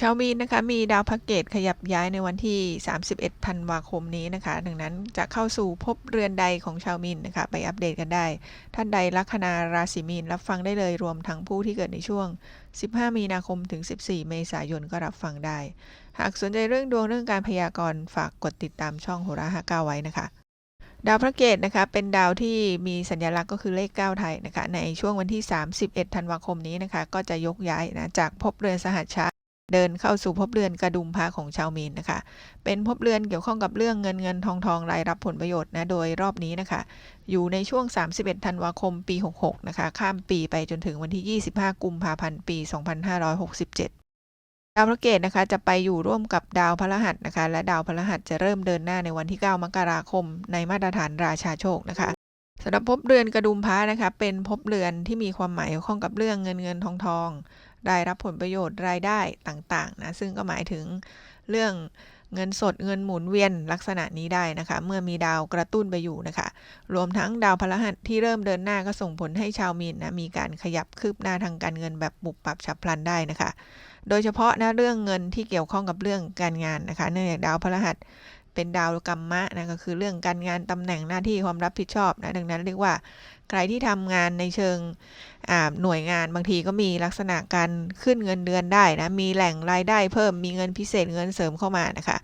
ชาวมีนนะคะมีดาวพระเกตขยับย้ายในวันที่ 31ธันวาคมนี้นะคะ ดังนั้นจะเข้าสู่ภพเรือนใดของชาวมีนนะคะ ไปอัปเดตกันได้ ท่านใดลัคนาราศีมีนรับฟังได้เลยรวมทั้งผู้ที่เกิดในช่วง 15 มีนาคมถึง 14 เมษายนก็รับฟังได้ หากสนใจเรื่องดวงเรื่องการพยากรณ์ฝากกดติดตามช่องโหราฮาก้าไว้นะคะดาวพระเกตนะคะเป็นดาวที่มีสัญลักษณ์ก็คือเลข 9 ไทยนะคะในช่วงวันที่ 31 ธันวาคมนี้นะคะ ก็จะยกย้ายนะจากภพเรือนสหัชชา เดินเข้าสู่ภพเรือนกระดุมพระของชาวมีนนะคะ เป็นภพเรือนเกี่ยวข้องกับเรื่องเงินเงินทองทองรายรับผลประโยชน์นะ โดยรอบนี้นะคะ อยู่ในช่วง 31 ธันวาคม ปี 66 นะคะ ข้ามปีไปจนถึงวันที่ 25 กุมภาพันธ์ ปี 2567ดาวพระเกตนะคะจะไปอยู่ร่วมกับดาวพฤหัสนะคะ และดาวพฤหัสจะเริ่มเดินหน้าในวันที่ 9 มกราคม ในมาตรฐานราชาโชคนะคะสำหรับภพเรือนกระดุมพระนะคะ เป็นภพเรือนที่มีความหมายเกี่ยวข้องกับเรื่องเงินเงินทองทอง รายรับผลประโยชน์รายได้ต่างๆนะซึ่งก็หมายถึงเรื่องเงินสดเงินหมุนเวียนลักษณะนี้ได้นะคะ เมื่อมีดาวกระตุ้นไปอยู่นะคะ รวมทั้งดาวพฤหัสที่เริ่มเดินหน้าก็ส่งผลให้ชาวมีนนะมีการขยับคืบหน้าทางการเงินแบบปุบปับฉับพลันได้นะคะ โดยเฉพาะนะเรื่องเงินที่เกี่ยวข้องกับเรื่องการงานนะคะ เนื่องจากดาวพฤหัส เป็นดาวกรรมะนะก็คือเรื่องการงานตำแหน่งหน้าที่ความรับผิดชอบนะดังนั้นเรียกว่าใครที่ทำงานในเชิงหน่วยงานบางทีก็มีลักษณะการขึ้นเงินเดือนได้นะมีแหล่งรายได้เพิ่มมีเงินพิเศษเงินเสริมเข้ามานะคะ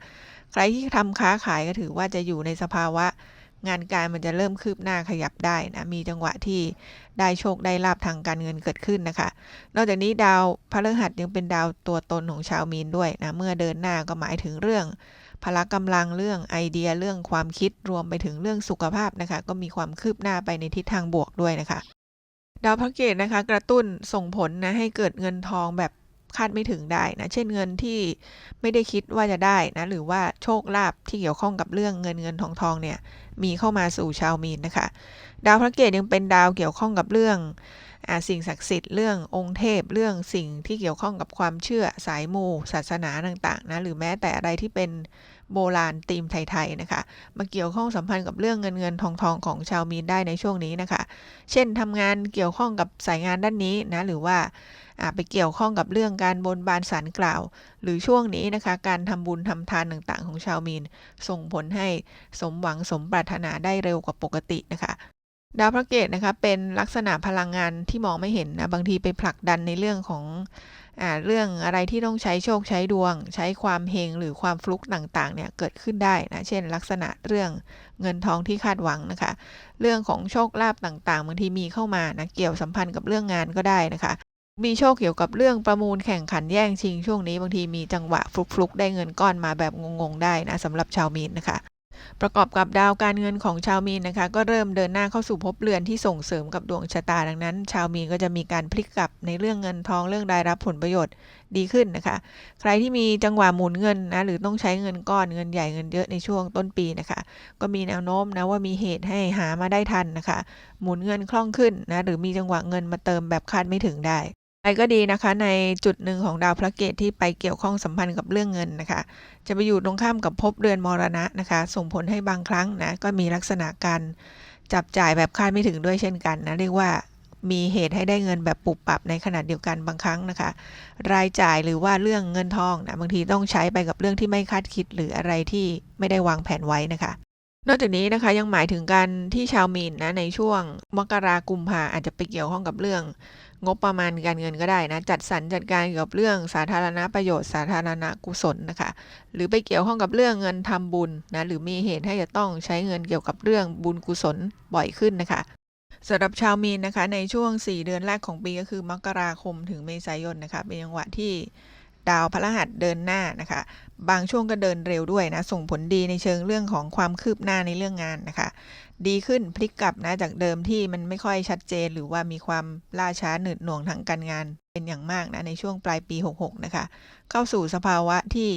ใครที่ทำค้าขายก็ถือว่าจะอยู่ในสภาวะงานการมันจะเริ่มคืบหน้าขยับได้นะ มีจังหวะที่ได้โชคได้ลาบทางการเงินเกิดขึ้นนะคะ นอกจากนี้ดาวพฤหัสยังเป็นดาวตัวตนของชาวมีนด้วยนะ เมื่อเดินหน้าก็หมายถึงเรื่อง พละกำลังเรื่องไอเดียเรื่องความคิดรวมไปถึงเรื่องสุขภาพนะคะ ก็มีความคืบหน้าไปในทิศทางบวกด้วยนะคะ ดาวพระเกตนะคะ กระตุ้นส่งผลนะให้เกิดเงินทองแบบคาดไม่ถึงได้นะ เช่นเงินที่ไม่ได้คิดว่าจะได้นะ หรือว่าโชคลาภที่เกี่ยวข้องกับเรื่องเงินเงินทองทองเนี่ย มีเข้ามาสู่ชาวมีนนะคะ ดาวพระเกตยังเป็นดาวเกี่ยวข้องกับเรื่องสิ่งศักดิ์สิทธิ์เรื่ององค์เทพเรื่องสิ่งที่เกี่ยวข้องกับความเชื่อสายมูศาสนาต่างๆนะหรือแม้แต่อะไรที่เป็น โบราณธีมไทยๆนะคะ มาเกี่ยวข้องสัมพันธ์กับเรื่องเงินเงินทองทองของชาวมีนได้ในช่วงนี้นะคะ เช่นทำงานเกี่ยวข้องกับสายงานด้านนี้นะหรือว่าไปเกี่ยวข้องกับเรื่องการบนบานสารกล่าว หรือช่วงนี้นะคะการทำบุญทำทานต่างๆ ของชาวมีน ส่งผลให้สมหวังสมปรารถนาได้เร็วกว่าปกตินะคะดาวพระเกตนะคะเป็นลักษณะพลังงานที่มองไม่เห็นนะบางทีไปผลักดันในเรื่องของ เรื่องอะไรที่ต้องใช้โชคใช้ดวง ใช้ความเฮงหรือความฟลุกต่างๆเนี่ยเกิดขึ้นได้นะเช่น ลักษณะเรื่องเงินทองที่คาดหวังนะคะ เรื่องของโชคลาภต่างๆบางทีมีเข้ามานะเกี่ยวสัมพันธ์กับเรื่องงานก็ได้นะคะ มีโชคเกี่ยวกับเรื่องประมูลแข่งขันแย่งชิงช่วงนี้บางทีมีจังหวะฟลุกๆได้เงินก้อนมาแบบงงๆได้นะสำหรับชาวมีนนะคะ ประกอบกับดาวการเงินของชาวมีนนะคะก็เริ่มเดินหน้าเข้าสู่ภพเรือนที่ส่งเสริมกับดวงชะตาดังนั้น ชาวมีนก็จะมีการพลิกกลับในเรื่องเงินทองเรื่องรายรับผลประโยชน์ดีขึ้นนะคะ ใครที่มีจังหวะหมุนเงินนะหรือต้องใช้เงินก้อนเงินใหญ่เงินเยอะในช่วงต้นปีนะคะ ก็มีแนวโน้มนะว่ามีเหตุให้หามาได้ทันนะคะ หมุนเงินคล่องขึ้นนะหรือมีจังหวะเงินมาเติมแบบคาดไม่ถึงได้ ไรก็ดีนะคะในจุดหนึ่งของดาวพระเกตที่ไปเกี่ยวข้องสัมพันธ์กับเรื่องเงินนะคะ จะไปอยู่ตรงข้ามกับภพเรือนมรณะนะคะ ส่งผลให้บางครั้งนะก็มีลักษณะการจับจ่ายแบบคาดไม่ถึงด้วยเช่นกันนะเรียกว่ามีเหตุให้ได้เงินแบบปุบปับในขณะเดียวกันบางครั้งนะคะ รายจ่ายหรือว่าเรื่องเงินทองนะบางทีต้องใช้ไปกับเรื่องที่ไม่คาดคิดหรืออะไรที่ไม่ได้วางแผนไว้นะคะ นอกจากนี้นะคะยังหมายถึงการที่ชาวมีนนะในช่วงมกรากุมภาอาจจะไปเกี่ยวข้องกับเรื่อง งบประมาณการเงินก็ได้นะจัดสรรจัดการเกี่ยวกับเรื่องสาธารณประโยชน์สาธารณกุศลนะคะ หรือไปเกี่ยวข้องกับเรื่องเงินทำบุญนะหรือมีเหตุให้จะต้องใช้เงินเกี่ยวกับเรื่องบุญกุศลบ่อยขึ้นนะคะสำหรับชาวมีนนะคะในช่วง 4 เดือนแรกของปีก็คือมกราคมถึงเมษายนนะคะเป็นจังหวะที่ ดาวพระหัสเดินหน้านะคะ บางช่วงก็เดินเร็วด้วยนะ ส่งผลดีในเชิงเรื่องของความคืบหน้าในเรื่องงานนะคะ ดีขึ้นพลิกกลับนะจากเดิมที่มันไม่ค่อยชัดเจน หรือว่ามีความล่าช้าหนืดหน่วงทางการงาน เป็นอย่างมากนะในช่วงปลายปี 66 นะคะ เข้าสู่สภาวะที่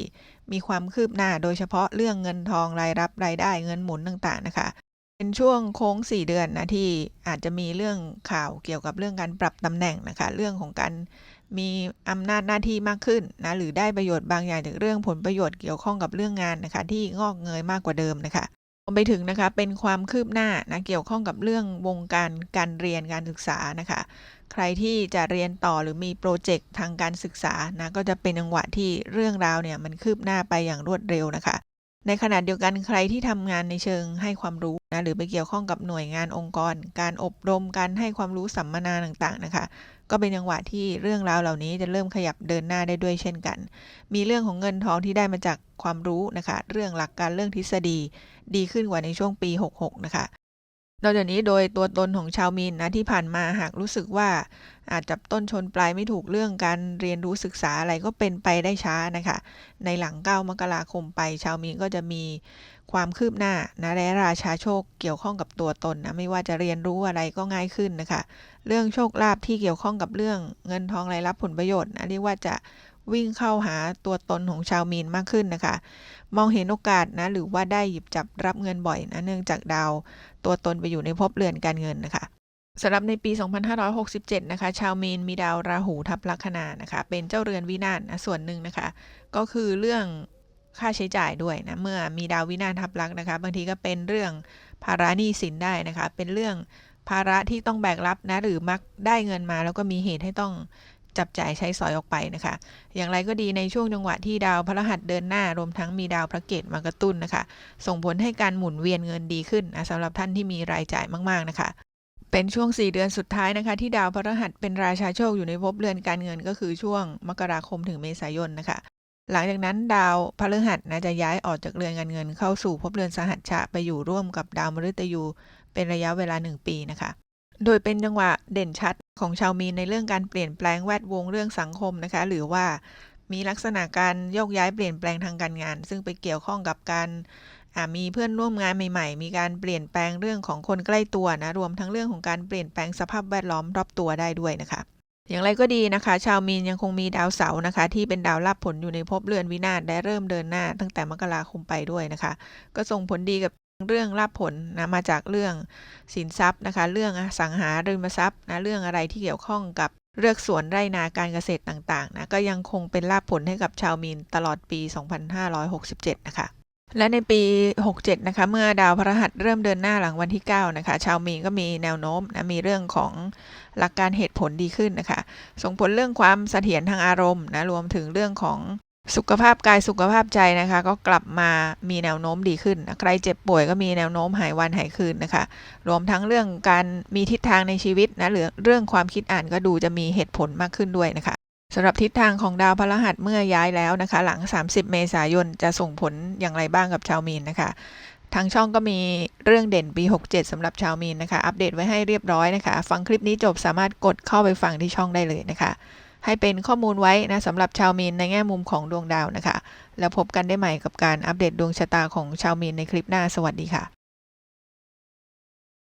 มีความคืบหน้าโดยเฉพาะเรื่องเงินทองรายรับรายได้เงินหมุนต่างๆนะคะเป็นช่วงโค้ง 4 เดือนนะที่อาจจะมีเรื่องข่าวเกี่ยวกับเรื่องการปรับตำแหน่งนะคะ เรื่องของการ มีอำนาจหน้าที่มากขึ้นนะหรือได้ประโยชน์บางอย่างจากเรื่องผลประโยชน์เกี่ยวข้องกับเรื่องงานนะคะ ที่งอกเงยมากกว่าเดิมนะคะไปถึงนะคะเป็นความคืบหน้านะเกี่ยวข้องกับเรื่องวงการการเรียนการศึกษานะคะ ใครที่จะเรียนต่อหรือมีโปรเจกต์ทางการศึกษานะก็จะเป็นจังหวะที่เรื่องราวเนี่ยมันคืบหน้าไปอย่างรวดเร็วนะคะ ในขณะเดียวกันใครที่ทำงานในเชิงให้ความรู้นะหรือไปเกี่ยวข้องกับหน่วยงานองค์กร การอบรมการให้ความรู้สัมมนาต่างๆนะคะ ก็เป็นจังหวะที่เรื่องราวเหล่านี้จะเริ่มขยับเดินหน้าได้ด้วยเช่นกัน มีเรื่องของเงินทองที่ได้มาจากความรู้นะคะ เรื่องหลักการเรื่องทฤษฎีดีขึ้นกว่าในช่วงปี 66 นะคะนอกจากนี้โดยตัวตนของชาวมีนนะที่ผ่านมาหากรู้สึกว่าอาจจับต้นชนปลายไม่ถูกเรื่องการเรียนรู้ศึกษาอะไรก็เป็นไปได้ช้านะคะ ในหลัง 9 มกราคมไปชาวมีนก็จะมี ความคืบหน้านะและราชาโชคเกี่ยวข้องกับตัวตนนะไม่ว่าจะเรียนรู้อะไรก็ง่ายขึ้นนะคะเรื่องโชคลาภที่เกี่ยวข้องกับเรื่องเงินทองรายรับผลประโยชน์นะเรียกว่าจะวิ่งเข้าหาตัวตนของชาวมีนมากขึ้นนะคะ มองเห็นโอกาสนะหรือว่าได้หยิบจับรับเงินบ่อยนะเนื่องจากดาวตัวตนไปอยู่ในภพเรือนการเงินนะคะสำหรับในปี 2567 นะคะ ชาวมีนมีดาวราหูทับลัคนานะคะ เป็นเจ้าเรือนวินาศนะส่วนหนึ่งนะคะ ก็คือเรื่อง ค่าใช้จ่ายด้วยนะ เมื่อมีดาววินาศทับลักนะคะ บางทีก็เป็นเรื่องภาระหนี้สินได้นะคะ เป็นเรื่องภาระที่ต้องแบกรับนะ หรือมักได้เงินมา แล้วก็มีเหตุให้ต้องจับจ่ายใช้สอยออกไปนะคะ อย่างไรก็ดีในช่วงจังหวะที่ดาวพระหัสเดินหน้ารวมทั้งมีดาวพระเกตมากระตุ้นนะคะ ส่งผลให้การหมุนเวียนเงินดีขึ้นนะสำหรับท่านที่มีรายจ่ายมากๆนะคะเป็นช่วง 4 เดือนสุดท้ายนะคะ ที่ดาวพระรหัสเป็นราชาโชคอยู่ในภพเรือนการเงินก็คือช่วงมกราคมถึงเมษายนนะคะ หลังจากนั้นดาวพฤหัสนะจะย้ายออกจากเรือนการเงินเข้าสู่ภพเรือนสหัชชะไปอยู่ร่วมกับดาวมฤตยู เป็นระยะเวลา 1 ปีนะคะ โดยเป็นจังหวะเด่นชัดของชาวมีนในเรื่องการเปลี่ยนแปลงแวดวงเรื่องสังคมนะคะ หรือว่ามีลักษณะการโยกย้ายเปลี่ยนแปลงทางการงาน ซึ่งไปเกี่ยวข้องกับการมีเพื่อนร่วมงานใหม่ๆ มีการเปลี่ยนแปลงเรื่องของคนใกล้ตัวนะรวมทั้งเรื่องของการเปลี่ยนแปลงสภาพแวดล้อมรอบตัวได้ด้วยนะคะ อย่างไรก็ดีนะคะ ชาวมีนยังคงมีดาวเสาร์นะคะ ที่เป็นดาวรับผลอยู่ในภพเรือนวินาศได้เริ่มเดินหน้าตั้งแต่มกราคมไปด้วยนะคะ ก็ส่งผลดีกับเรื่องรับผลนะมาจากเรื่องสินทรัพย์นะคะ เรื่องสังหาริมทรัพย์นะเรื่องอะไรที่เกี่ยวข้องกับเลือกสวนไร่นาการเกษตรต่างๆนะก็ยังคงเป็นลาภผลให้กับชาวมีนตลอดปี 2567 นะคะ และในปี 67 นะคะ เมื่อดาวพฤหัสเริ่มเดินหน้าหลังวันที่ 9 นะคะ ชาวมีนก็มีแนวโน้มนะมีเรื่องของหลักการเหตุผลดีขึ้นนะคะ ส่งผลเรื่องความเสถียรทางอารมณ์นะ รวมถึงเรื่องของสุขภาพกายสุขภาพใจนะคะ ก็กลับมามีแนวโน้มดีขึ้น ใครเจ็บป่วยก็มีแนวโน้มหายวันหายคืนนะคะ รวมทั้งเรื่องการมีทิศทางในชีวิตนะหรือเรื่องความคิดอ่านก็ดูจะมีเหตุผลมากขึ้นด้วยนะคะ สำหรับทิศทางของดาวพฤหัสเมื่อย้ายแล้วนะคะ หลัง 30 เมษายนจะส่งผลอย่างไรบ้างกับชาวมีนนะคะทางช่องก็มีเรื่องเด่นปี 67สำหรับชาวมีนนะคะ อัปเดตไว้ให้เรียบร้อยนะคะ ฟังคลิปนี้จบสามารถกดเข้าไปฟังที่ช่องได้เลยนะคะ ให้เป็นข้อมูลไว้นะสำหรับชาวมีนในแง่มุมของดวงดาวนะคะ แล้วพบกันได้ใหม่กับการอัปเดตดวงชะตาของชาวมีนในคลิปหน้าสวัสดีค่ะ